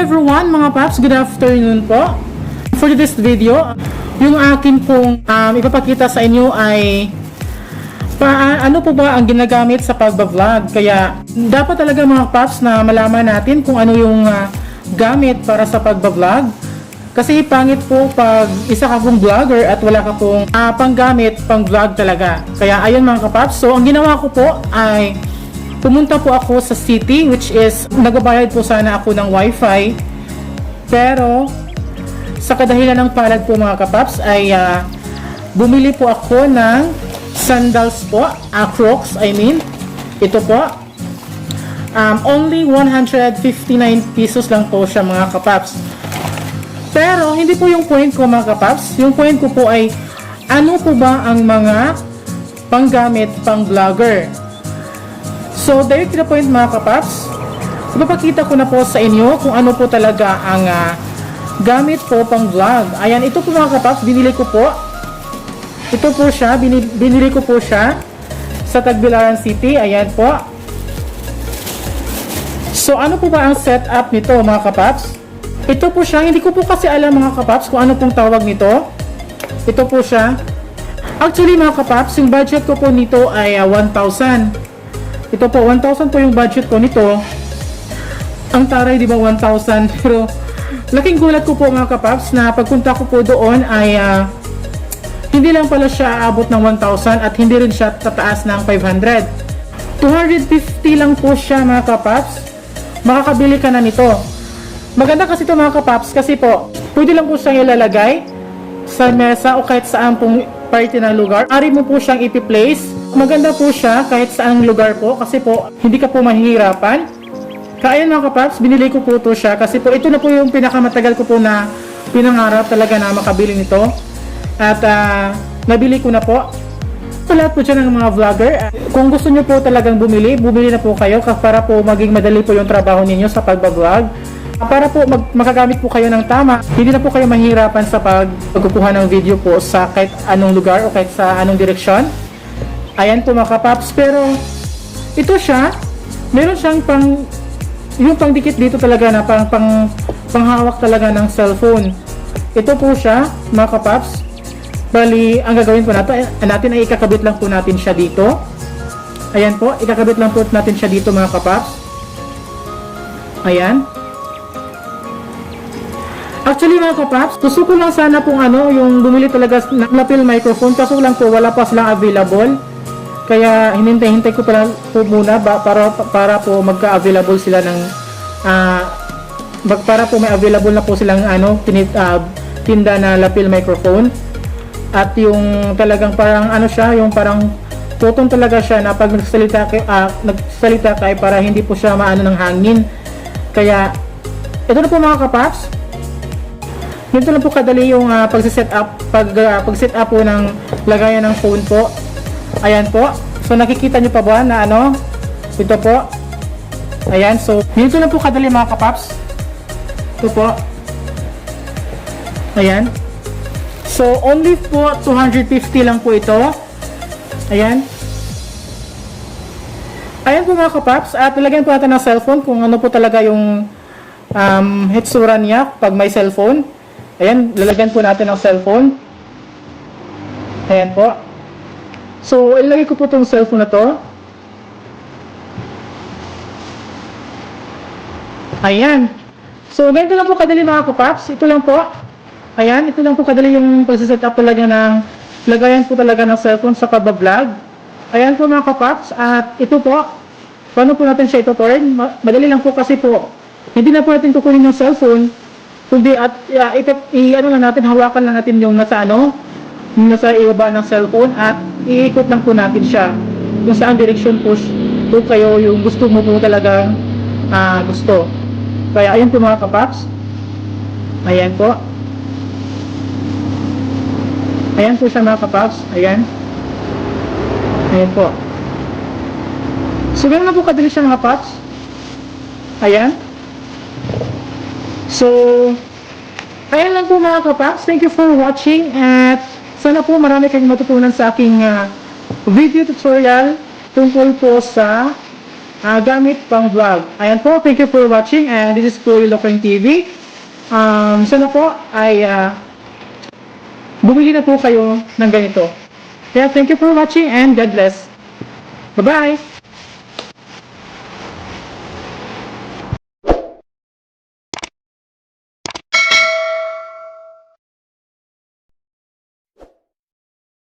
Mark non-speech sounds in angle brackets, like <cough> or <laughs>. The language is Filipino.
everyone mga paps, good afternoon po. For this video, yung akin pong um, ipapakita sa inyo ay pa, ano po ba ang ginagamit sa pagbablog. Kaya dapat talaga mga paps na malaman natin kung ano yung ah, gamit para sa pagbablog. Kasi pangit po pag isa ka pong vlogger at wala ka pong ah, panggamit pang vlog talaga. Kaya ayun mga kapaps. So ang ginawa ko po ay pumunta po ako sa city which is nagbabayad po sana ako ng wifi. Pero sa kadahilan ng palad po mga kapaps ay ah, bumili po ako ng sandals po, ah, Crocs I mean. Ito po. Um, only 159 pesos lang po siya mga kapaps. Pero hindi po yung point ko mga kapaps. Yung point ko po ay ano po ba ang mga panggamit pang vlogger. So direct to the point mga kapaps. Ipapakita ko na po sa inyo kung ano po talaga ang ah, gamit po pang vlog. Ayan, ito po mga kapaps, binili ko po. Ito po siya, binili, binili ko po siya sa Tagbilaran City. Ayan po. So ano po ba ang setup nito mga kapaps? Ito po siya, hindi ko po kasi alam mga kapaps kung ano pong tawag nito. Ito po siya. Actually mga kapaps, yung budget ko po nito ay ah, 1,000. Ito po, 1,000 po yung budget ko nito. Ang taray, di ba, 1,000. <laughs> Pero, laking gulat ko po mga kapaps na pagpunta ko po doon ay ah, hindi lang pala siya aabot ng 1,000 at hindi rin siya tataas ng 500. 250 lang po siya mga kapaps. Makakabili ka na nito. Maganda kasi ito mga kapaps kasi po, pwede lang po siyang ilalagay sa mesa o kahit saan pong party ng lugar. Ari mo po siyang ipi-place. Maganda po siya kahit saan lugar po kasi po hindi ka po mahihirapan. Kaya mga kapaps, binili ko po ito siya kasi po ito na po yung pinakamatagal ko po na pinangarap talaga na makabili nito. At ah, nabili ko na po. Sa lahat po dyan ng mga vlogger, kung gusto nyo po talagang bumili, bumili na po kayo ka- para po maging madali po yung trabaho ninyo sa pagbablog. Para po mag- makagamit po kayo ng tama, hindi na po kayo mahirapan sa pag pagkukuha ng video po sa kahit anong lugar o kahit sa anong direksyon. Ayan po mga kapaps, pero ito siya, meron siyang pang yung pangdikit dito talaga na pang, pang panghawak talaga ng cellphone. Ito po siya, mga kapaps. Bali, ang gagawin po natin, natin ay ikakabit lang po natin siya dito. Ayan po, ikakabit lang po natin siya dito mga kapaps. Ayan. Actually mga kapaps, gusto ko lang sana pong ano, yung bumili talaga ng lapel microphone kaso lang po wala pa silang available. Kaya hinintay-hintay ko pala po muna ba, para, para po magka-available sila ng mag, para po may available na po silang ano, tinit, ah, tinda na lapel microphone. At yung talagang parang ano siya, yung parang tutong talaga siya na pag nagsalita kayo, ah, nagsalita tayo para hindi po siya maano ng hangin. Kaya ito na po mga kapaps. Ganito lang po kadali yung uh, pag-set up, pag, ah, pag-set up po ng lagayan ng phone po. Ayan po. So nakikita niyo pa ba na ano? Ito po. Ayan, so ganito lang po kadali mga kapaps. Ito po. Ayan. So only po 250 lang po ito. Ayan. Ayan po mga kapaps. At lalagyan po natin ng cellphone kung ano po talaga yung um, hitsura niya pag may cellphone. Ayan, lalagyan po natin ng cellphone. Ayan po. So, ilagay ko po itong cellphone na to. Ayan. So, ganito lang po kadali mga kapaps. Ito lang po. Ayan, ito lang po kadali yung pagsiset up talaga ng lagayan po talaga ng cellphone sa pagbablog. Ayan po mga kapaps. At ito po, paano po natin siya ito-turn? Ma- Madali lang po kasi po, hindi na po natin kukunin yung cellphone, kundi at uh, ito, i, ano lang natin, hawakan lang natin yung nasa ano, nasa ibaba ng cellphone at iikot lang po natin siya kung saan direction po, po kayo yung gusto mo po talagang ah, gusto. Kaya ayun po mga kapaps. Ayan po. Ayan po siya mga kapaps. Ayan. Ayan po. So, ganun na po kadali siya mga paps. Ayan. So, ayan lang po mga kapaps. Thank you for watching at sana po marami kayong matutunan sa aking ah, video tutorial tungkol po sa ah, gamit pang vlog. Ayan po, thank you for watching and this is Chloe Locring TV. Um, sana po ay ah, bumili na po kayo ng ganito. Kaya thank you for watching and God bless. Bye-bye!